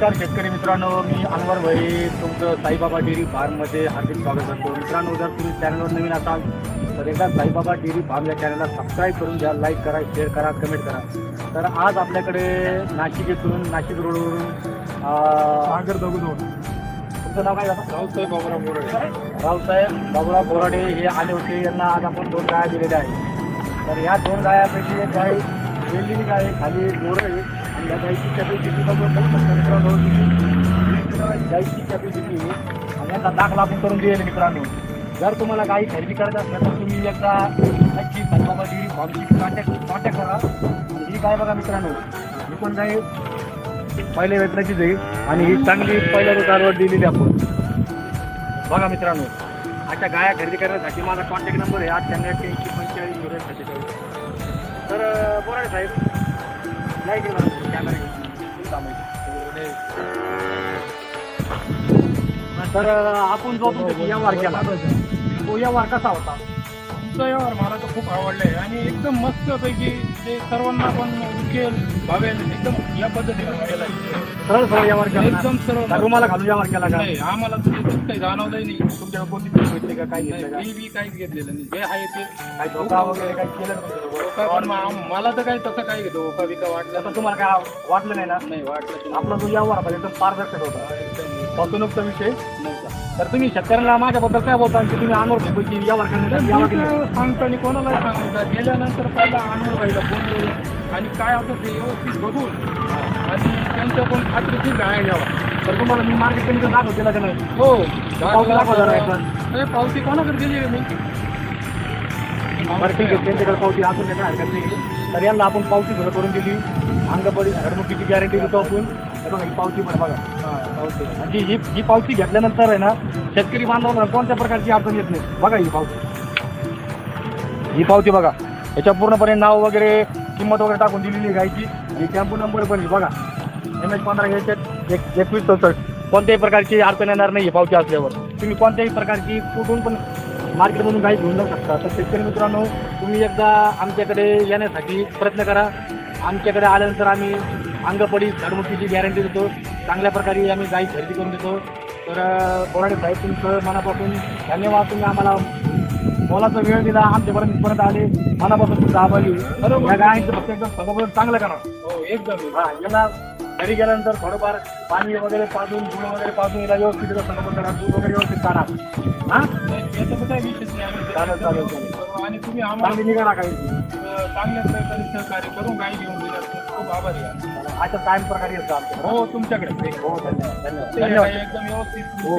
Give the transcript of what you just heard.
मित्रांनो. मी अनवर भाई तुमचं साईबाबा डेअरी फार्ममध्ये हार्दिक स्वागत करतो. मित्रांनो जर तुम्ही चॅनलवर नवीन असाल तर एकदा साईबाबा डेअरी फार्म या चॅनलला सबस्क्राईब करून घ्या लाईक करा शेअर करा कमेंट करा. तर आज आपल्याकडे नाशिक येथून नाशिक रोडवरून सागर दगडून तुमचं नाव काय रावसाहेब बाबुराव मोरे रावसाहेब बाबुराव बोराडे हे आले होते. यांना आज आपण दोन गाया दिलेल्या आहेत. तर या दोन गायापैकी एक गाय बिल्डिंग गाय आहे, खाली गोरं आहे. आणि या गायची कॅपॅसिटी बघून मित्रांनो गायची कॅपॅसिटी आणि याचा दाखला आपण करून दिलेले मित्रांनो. जर तुम्हाला काही खरेदी करायचं असेल तर तुम्ही एकदा नक्की साईबाबा डिग्री फॉर्मशी कॉन्टॅक्ट कॉन्टॅक्ट करा. ही गाय बघा मित्रांनो. ही पण गाय पहिल्या वेतनाचीच आहे. आणि ही चांगली पहिल्या रोजावर दिलेली आपण. बघा मित्रांनो. अशा गाया खरेदी करण्यासाठी माझा कॉन्टॅक्ट नंबर आहे आठ शहाण्णव ऐंशी पंचेचाळीस झिरो सत्तेचाळीस. तर बोराडे साहेब लाइट कॅमेरा तर आपण जो तुमचा व्यवहार केला तो वार कसा होता? तुमचा व्यवहार मला तर खूप आवडले आणि एकदम मस्त पैकी ते सर्वांना पण उकेल भावेल एकदम या पद्धतीने केला सरळ सरळ व्यवहार केला? एकदम सरळ रुमाला घालून व्यवहार केला का नाही आम्हाला तर त्याच्यात काही जाणवलंही नाही. तुमच्या कोणती फी भेटली का? काय घेतलं का? नाही, मी काहीच घेतलेलं नाही. जे आहे ते काही धोका वगैरे काही केलं? धोका पण मला तर काही तसं काही धोका बिका वाटला तसं तुम्हाला काय वाटलं नाही ना? नाही वाटलं आपला जो व्यवहार एकदम पारदर्शक होता. फसवणूकचा विषय. तर तुम्ही शेतकऱ्यांना माझ्याबद्दल काय बोलता? की तुम्ही अनोळखी पैकी व्यवहार करण्यासाठी व्यवहार केले मी सांगताना कोणाला सांगता गेल्यानंतर पहिला आणून राहिला फोन आणि काय होतं ते व्यवस्थित बघून आणि त्यांच्या पण खात्रीशीर गाया घ्यावा तर तुम्हाला मी मार्केट कमी दाखव केला का नाही? हो. पावती दाखवा जरा एकदा. अरे पावती कोणाकडे रे मी बरं ठीक आहे. त्यांच्याकडे पावती असून त्याचा हरकत नाही. तर यांना आपण पावती सुद्धा करून दिली. अंगपडी घरमुखीची गॅरंटी देतो आपण. बघा ही पावती बघा. म्हणजे ही ही पावती घेतल्यानंतर आहे ना शेतकरी बांधवांना कोणत्या प्रकारची अडचण येत नाही. बघा ही पावती. ही पावती बघा. याच्या पूर्णपणे नाव वगैरे किंमत वगैरे टाकून दिलेली आहे गायची आणि टॅम्पो नंबर पण आहे बघा. एम एच पंधरा घ्यायचे एक एकवीस चौसष्ट कोणत्याही प्रकारची अडचण येणार नाही ही पावती असल्यावर. तुम्ही कोणत्याही प्रकारची कुठून पण मार्केटमधून गाय घेऊन जाऊ शकता. तर शेतकरी मित्रांनो तुम्ही एकदा आमच्याकडे येण्यासाठी प्रयत्न करा. आमच्याकडे आल्यानंतर आम्ही अंगपडी झाडमुठीची गॅरंटी देतो. चांगल्या प्रकारे आम्ही गाई खरेदी करून देतो. तर बोराडे साहेब तुमचं मनापासून धन्यवाद. तुम्ही आम्हाला मोलाचा वेळ दिला. आमच्यापर्यंत परत आले. मनापासून तुमचा आभारी. या गायचं फक्त एकदम सगळं चांगलं करा. हो एकदम. हा याला घरी गेल्यानंतर थोडंफार पाणी वगैरे पाजून गुळ वगैरे पाजून याला व्यवस्थित संगोपन करा. दूध वगैरे व्यवस्थित काढा हा? याचा काही नाही. आम्ही चालेल, चालेल. करू. आणि तुम्ही आम्हाला निघा. अं, चांगल्या प्रकारे सहकार्य करून गाई घेऊन दिल्याबद्दल खूप आभारी आहे. अशा कायम प्रकारे येतं आमच्याकडे. हो तुमच्याकडे. हो धन्यवाद धन्यवाद. एकदम व्यवस्थित हो.